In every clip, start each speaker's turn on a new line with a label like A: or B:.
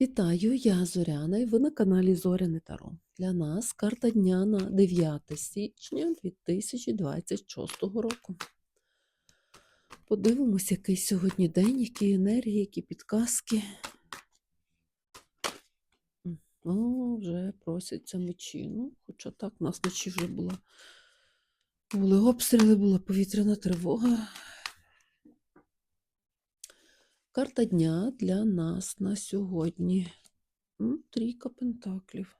A: Вітаю, я Зоряна, і ви на каналі Зоряне Таро. Для нас карта дня на 9 січня 2026 року. Подивимось, який сьогодні день, які енергії, які підказки. О, вже просяться мечі. Ну, хоча так, у нас вночі вже була. Були обстріли, була повітряна тривога. Карта дня для нас на сьогодні. М, Трійка пентаклів.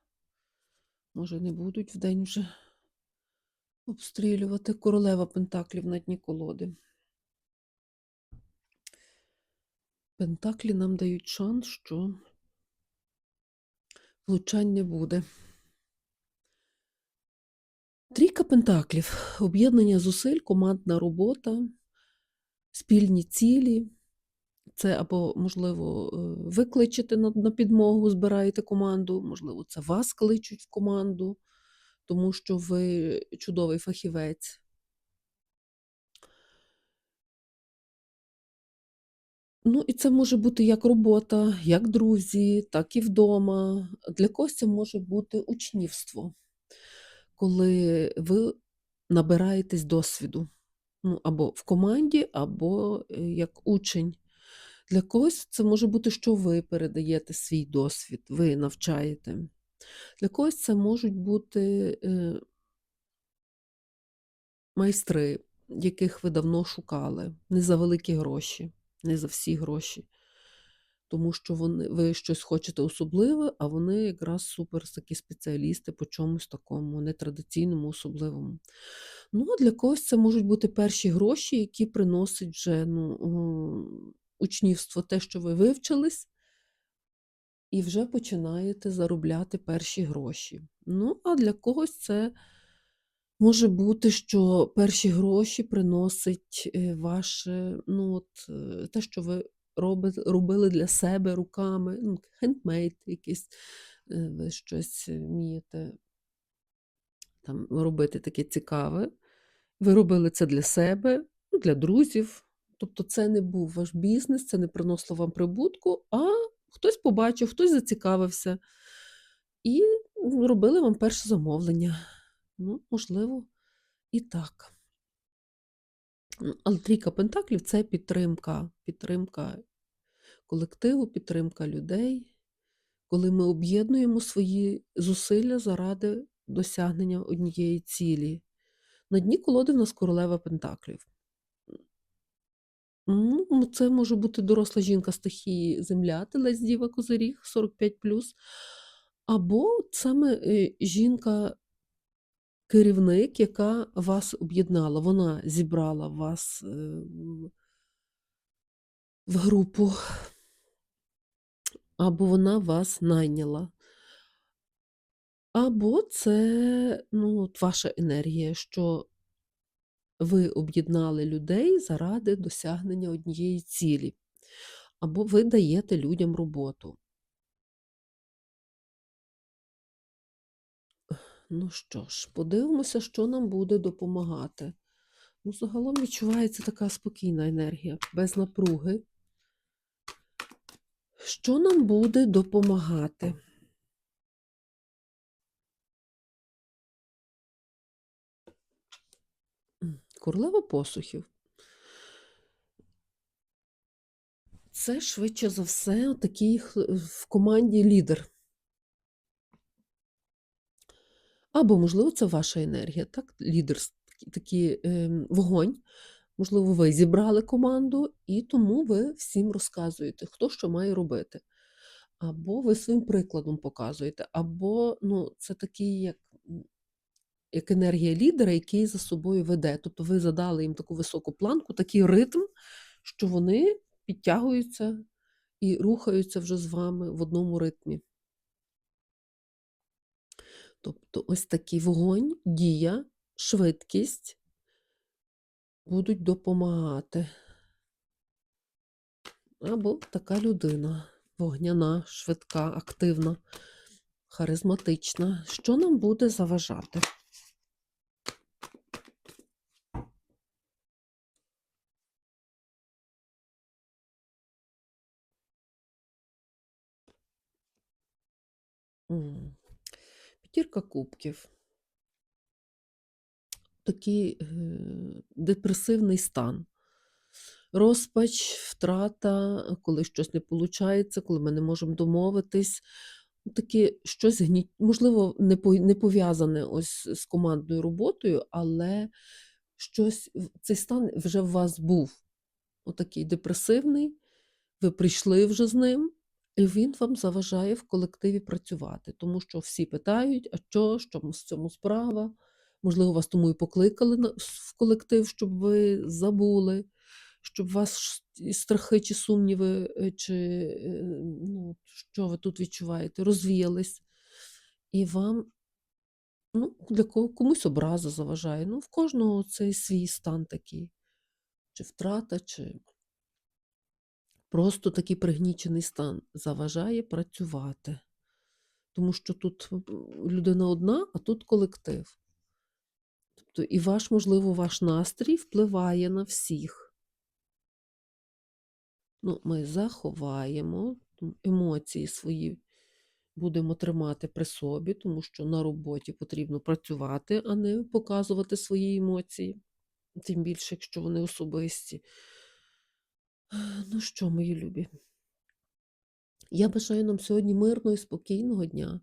A: Може, не будуть вдень вже обстрілювати королева пентаклів на дні колоди. Пентаклі нам дають шанс, що влучань не буде. Трійка пентаклів. Об'єднання зусиль, командна робота, спільні цілі. Це або, можливо, е, ви кличете на, підмогу, збираєте команду, можливо, це вас кличуть в команду, тому що ви чудовий фахівець. Ну, і це може бути як робота, як друзі, так і вдома. Для когось це може бути учнівство, коли ви набираєтесь досвіду. Ну, або в команді, або е, як учень. Для когось це може бути, що ви передаєте свій досвід, ви навчаєте. Для когось це можуть бути е, майстри, яких ви давно шукали, не за великі гроші, не за всі гроші. Тому що вони, ви щось хочете особливе, а вони якраз супер такі спеціалісти по чомусь такому нетрадиційному, особливому. Ну, а для когось це можуть бути перші гроші, які приносять вже ну, учнівство, те, що ви вивчились, і вже починаєте заробляти перші гроші. Ну, а для когось це може бути, що перші гроші приносить е, ваше, ну, от, е, те, що ви робили для себе руками, ну, хендмейд якийсь, е, ви щось вмієте там, робити таке цікаве. Ви робили це для себе, ну, для друзів. Тобто це не був ваш бізнес, це не приносило вам прибутку, а хтось побачив, хтось зацікавився і ну, робили вам перше замовлення. Ну, можливо, і так. Але трійка пентаклів це підтримка, підтримка колективу, підтримка людей, коли ми об'єднуємо свої зусилля заради досягнення однієї цілі. На дні колоди в нас королева пентаклів. Ну, це може бути доросла жінка стихії Земля, телець Діва Козиріг 45+, або саме е, жінка керівник, яка вас об'єднала. Вона зібрала вас е, в групу, або вона вас найняла. Або це ну, от ваша енергія, що ви об'єднали людей заради досягнення однієї цілі, або ви даєте людям роботу. Ну що ж, подивимося, що нам буде допомагати. Ну, загалом відчувається така спокійна енергія, без напруги. Що нам буде допомагати? Королева посухів. Це швидше за все такий в команді лідер. Або, можливо, це ваша енергія, так? Лідер, такий, такий ем, вогонь. Можливо, ви зібрали команду, і тому ви всім розказуєте, хто що має робити. Або ви своїм прикладом показуєте, або ну, це такий, як, як енергія лідера, який за собою веде. Тобто ви задали їм таку високу планку, такий ритм, що вони підтягуються і рухаються вже з вами в одному ритмі. Тобто ось такий вогонь, дія, швидкість будуть допомагати. Або така людина вогняна, швидка, активна, харизматична. Що нам буде заважати? М. П'ятірка кубків. Такий, е, депресивний стан. Розпач, втрата, коли щось не получається, коли ми не можемо домовитись. Таке щось гні можливо, не по не пов'язане ось з командною роботою, але щось цей стан вже в вас був. Отакий депресивний, ви прийшли вже з ним, він вам заважає в колективі працювати. Тому що всі питають: "А? В чому в цьому справа?" Можливо, вас тому і покликали в колектив, щоб ви забули, щоб вас страхи чи сумніви, е, чи, е, ну, що ви тут відчуваєте, розвіялись. І вам ну, для ко комусь образа заважає. Ну, в кожного цей свій стан такий. Чи втрата, чи просто такий пригнічений стан заважає працювати. Тому що тут людина одна, а тут колектив. Тобто і ваш, можливо, ваш настрій впливає на всіх. Ну, ми заховаємо, емоції свої будемо тримати при собі, тому що на роботі потрібно працювати, а не показувати свої емоції. Тим більше, якщо вони особисті. Ну що, мої любі? Я бажаю нам сьогодні мирного і спокійного дня,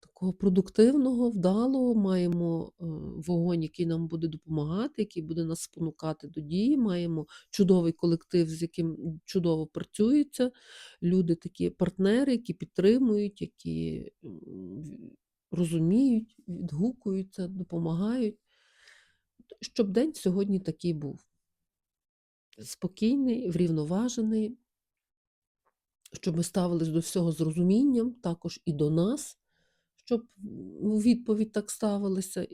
A: такого продуктивного, вдалого. Маємо, е, вогонь, який нам буде допомагати, який буде нас спонукати до дії. Маємо чудовий колектив, з яким чудово працюється. Люди такі партнери, які підтримують, які, розуміють, відгукуються, допомагають. Щоб день сьогодні такий був. Спокійний, врівноважений. Щоб ми ставились до всього з розумінням, також і до нас, щоб у відповідь так ставилися.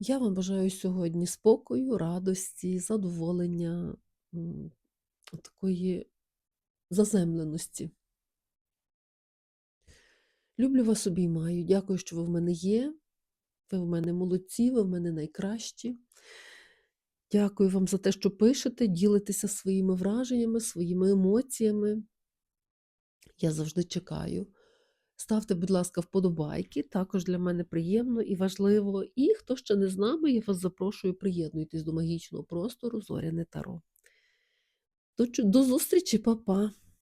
A: Я вам бажаю сьогодні спокою, радості, задоволення, такої заземленості. Люблю вас, обіймаю. Дякую, що ви в мене є. Ви в мене молодці, ви в мене найкращі. Дякую вам за те, що пишете, ділитеся своїми враженнями, своїми емоціями. Я завжди чекаю. Ставте, будь ласка, вподобайки, також для мене приємно і важливо. І хто ще не з нами, я вас запрошую, приєднуйтесь до магічного простору Зоряне Таро. До, зустрічі, па-па!